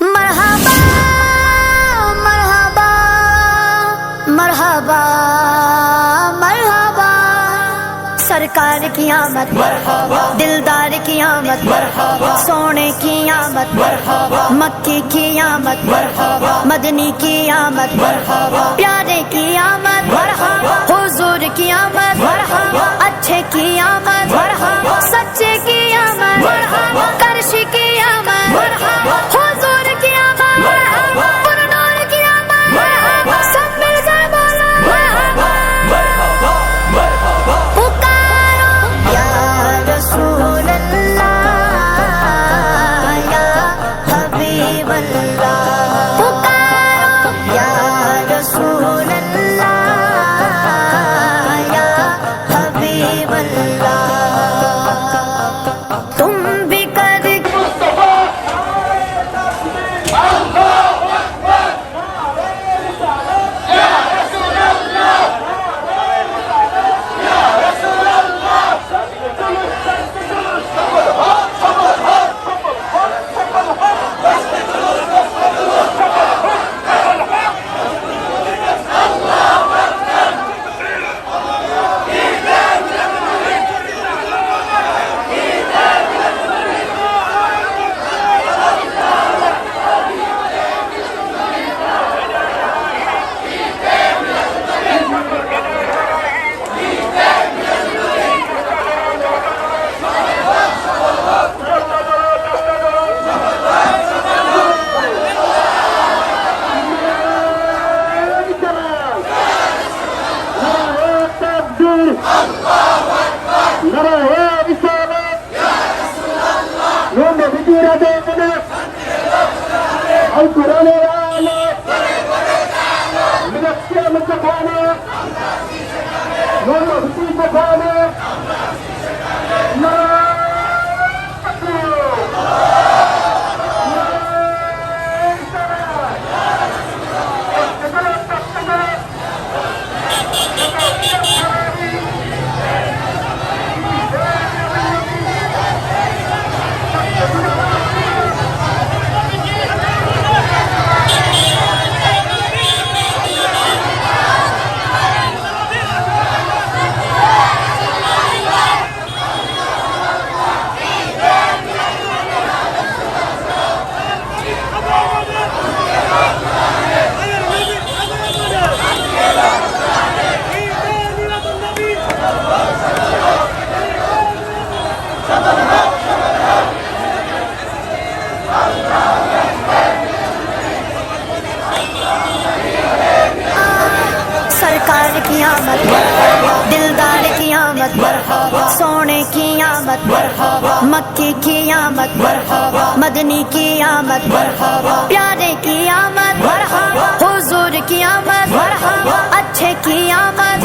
مرحبا مرحبا مرحبا مرحبا۔ سرکار کی آمد مرحبا۔ دلدار کی آمد مرحبا۔ سونے کی آمد مرحبا۔ مکی کی آمد مرحبا۔ مدنی کی آمد مرحبا۔ پیارے کی آمد مرحبا۔ حضور کی آمد القرآن الأعلى من الصيام الزكاة دلدار کی آمد دلدار کی آمد سونے کی آمد مکی کی آمد مدنی کی آمد پیارے کی آمد حضور کی آمد اچھے کی آمد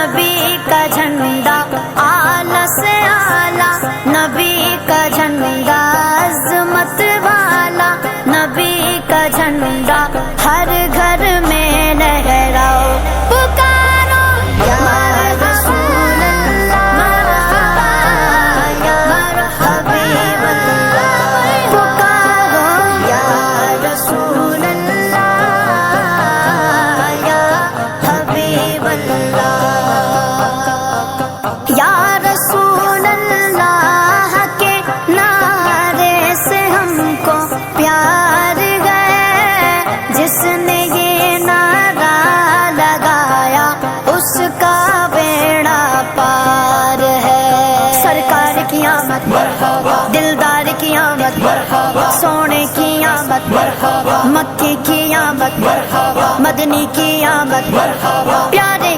مرحبا مکے کی آمد مرحبا مدنی کی آمد مرحبا پیارے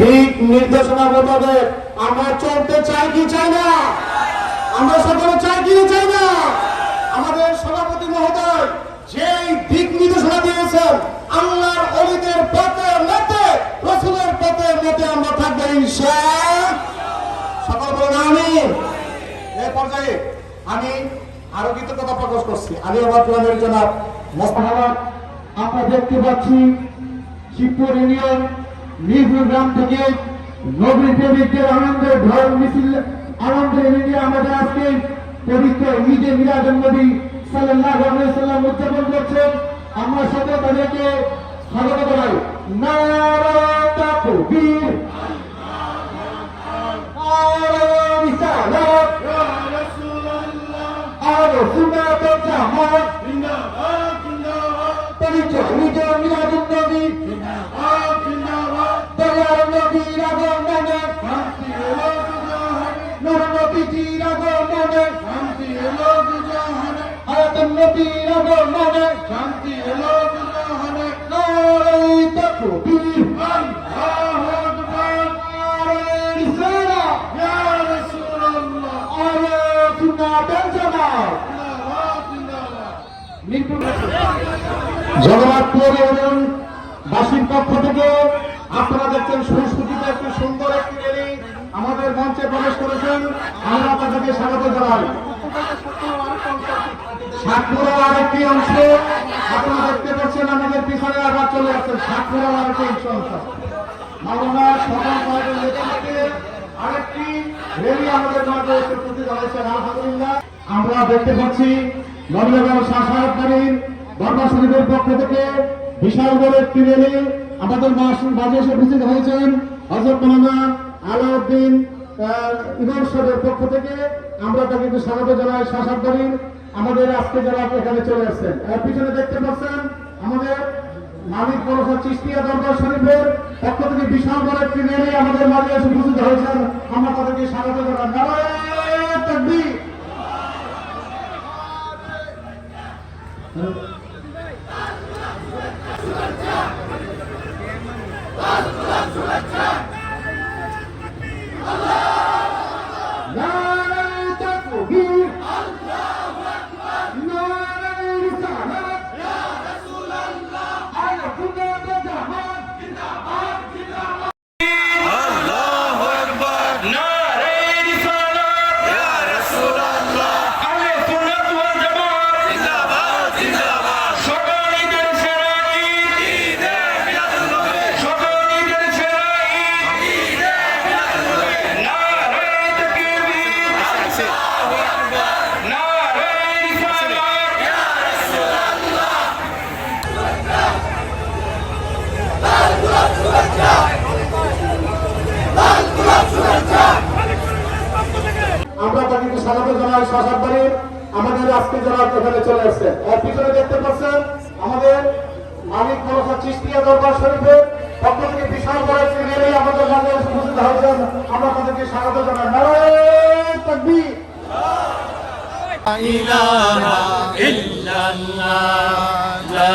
ঠিক নির্দেশনা মোতাবেক আমরা চলতে চাই কি চাই না? আমরা সকলে চাই কি চাই না? আমাদের সভাপতি মহোদয় যেই দিক নির্দেশনা দিয়েছেন, আল্লাহর অলিদের পথে মতে, রসুলের পথে মতে আমরা থাকব সকল বলেন আমি এ পর্যায়ে আমি আরও প্রকাশ করছি। আমি আমার গ্রামের জনাব আমরা দেখতে পাচ্ছি শিবপুর ইউনিয়ন নিজপুর গ্রাম থেকে নবী প্রেমিকদের আনন্দের ঢল মিছিল, আনন্দের মিলিয়ে আমাদের আজকে পবিত্র ঈদে মিলাদুল নবী আলাইহি সাল্লাম উদযাপন করছেন আমরা সকলে তাদেরকে স্বাগত জানাই। নারা তাকবীর। নারা রিসালাত আর সুন্নাত জামাত। পবিত্র ঈদে মিলাদুল নবী জামাত। জগন্নাথপুর ইউনিয়ন বাসীর পক্ষ থেকে আপনারা দেখছেন সংস্কৃতিতে একটি সুন্দর একটি আমাদের মঞ্চে প্রবেশ করেছেন আমরা তাদেরকে স্বাগত জানাই। সাতপুরা আরেকটি অংশ, আপনারা দেখতে পাচ্ছেন আমাদের পিছনে আবার চলে আসছেন সাতপুরা আরেকটি অংশ। মাওলানা সকল কয়েকজন নেতা থেকে আরেকটি রেলি আমাদের এসে উপস্থিত হয়েছেন আলহামদুলিল্লাহ। আমরা দেখতে পাচ্ছি নবীনগর শাসনকারীর দরবার শরীফের পক্ষ থেকে বিশাল বড় একটি রেলি আমাদের মাঝে এসে উপস্থিত হয়েছেন হজরত মালানা আলাউদ্দিন ইমাম সাহেবের পক্ষ থেকে আমরা তাকে একটু স্বাগত জানাই শাসনকারীর আমাদের আজকে যারা এখানে চলে আসছেন আর পিছনে দেখতে পাচ্ছেন আমাদের মালিক পরশা চিস্তিয়া দরবার শরীফের পক্ষ থেকে বিশাল বড় একটি রেলি আমাদের মাঝে এসে উপস্থিত হয়েছেন। আমরা তাদেরকে স্বাগত জানাই। নারায়ণ স্বাগত জানাই শাসাদ বাড়ির আমাদের আজকে যারা এখানে চলে আসছেন আর পিছনে দেখতে পাচ্ছেন আমাদের মালিক মনসা চিস্তিয়া দরবার শরীফের পক্ষ থেকে বিশাল বড় একটি রেলি আমাদের মাঝে এসে উপস্থিত হয়েছেন আমরা তাদেরকে স্বাগত জানাই নারায়ণ তাকবীর إله إلا الله لا إله إلا الله لا